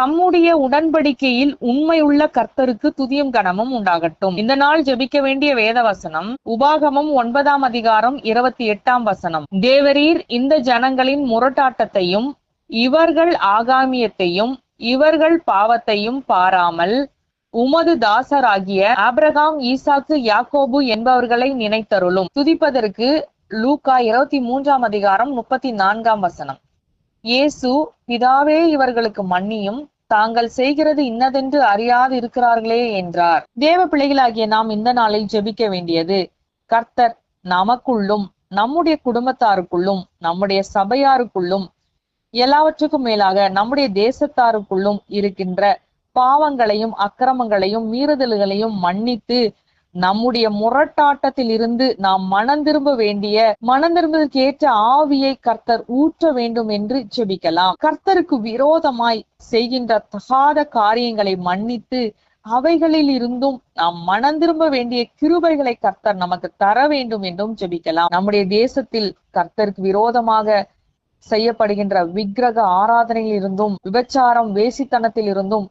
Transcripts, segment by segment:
தம்முடைய உடன்படிக்கையில் உண்மையுள்ள கர்த்தருக்கு துதியும் கனமும் உண்டாகட்டும். இந்த நாள் ஜெபிக்க வேண்டிய வேத வசனம் உபாகமம் ஒன்பதாம் அதிகாரம் இருபத்தி எட்டாம் வசனம். தேவரீர் இந்த ஜனங்களின் முரட்டாட்டத்தையும் இவர்கள் ஆகாமியத்தையும் இவர்கள் பாவத்தையும் பாராமல் உமது தாசராகிய ஆபிரகாம் ஈசாக்கு யாக்கோபு என்பவர்களை நினைத்தருளும். துதிப்பதற்கு லூகா இருபத்தி மூன்றாம் அதிகாரம் முப்பத்தி நான்காம் வசனம். இயேசு பிதாவே இவர்களுக்கு மன்னியும். தாங்கள் செய்கிறது இன்னதென்று அறியாது இருக்கிறார்களே என்றார். தேவ பிள்ளைகளாகிய நாம் இந்த நாளில் ஜெபிக்க வேண்டியது கர்த்தர் நமக்குள்ளும் நம்முடைய குடும்பத்தாருக்குள்ளும் நம்முடைய சபையாருக்குள்ளும் எல்லாவற்றுக்கும் மேலாக நம்முடைய தேசத்தாருக்குள்ளும் இருக்கின்ற பாவங்களையும் அக்கிரமங்களையும் மீறுதல்களையும் மன்னித்து நம்முடைய முரட்டாட்டத்தில் இருந்து நாம் மனம் திரும்ப வேண்டிய மனம் திரும்பதற்கு ஏற்ற ஆவியை கர்த்தர் ஊற்ற வேண்டும் என்று செபிக்கலாம் கர்த்தருக்கு விரோதமாய் செய்கின்ற தகாத காரியங்களை மன்னித்து அவைகளில் இருந்தும் நாம் மனம் திரும்ப வேண்டிய கிருபைகளை கர்த்தர் நமக்கு தர வேண்டும் என்றும் ஜெபிக்கலாம். நம்முடைய தேசத்தில் கர்த்தருக்கு விரோதமாக செய்யப்படுகின்ற விக்கிரக ஆராதனையில் இருந்தும் விபச்சாரம் வேசித்தனத்தில் இருந்தும்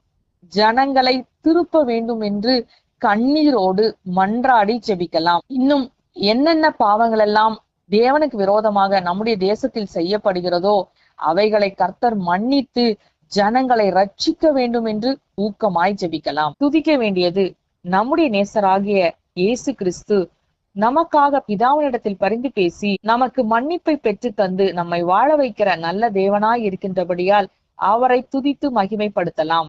ஜனங்களை திருப்ப வேண்டும் என்று கண்ணீரோடு மன்றாடி ஜெபிக்கலாம். இன்னும் என்னென்ன பாவங்கள் எல்லாம் தேவனுக்கு விரோதமாக நம்முடைய தேசத்தில் செய்யப்படுகிறதோ அவைகளை கர்த்தர் மன்னித்து ஜனங்களை ரட்சிக்க வேண்டும் என்று ஊக்கமாய் ஜெபிக்கலாம். துதிக்க வேண்டியது நம்முடைய நேசராகிய இயேசு கிறிஸ்து நமக்காக பிதாவினிடத்தில் பரிந்து பேசி நமக்கு மன்னிப்பை பெற்று தந்து நம்மை வாழ வைக்கிற நல்ல தேவனாய் இருக்கின்றபடியால் அவரை துதித்து மகிமைப்படுத்தலாம்.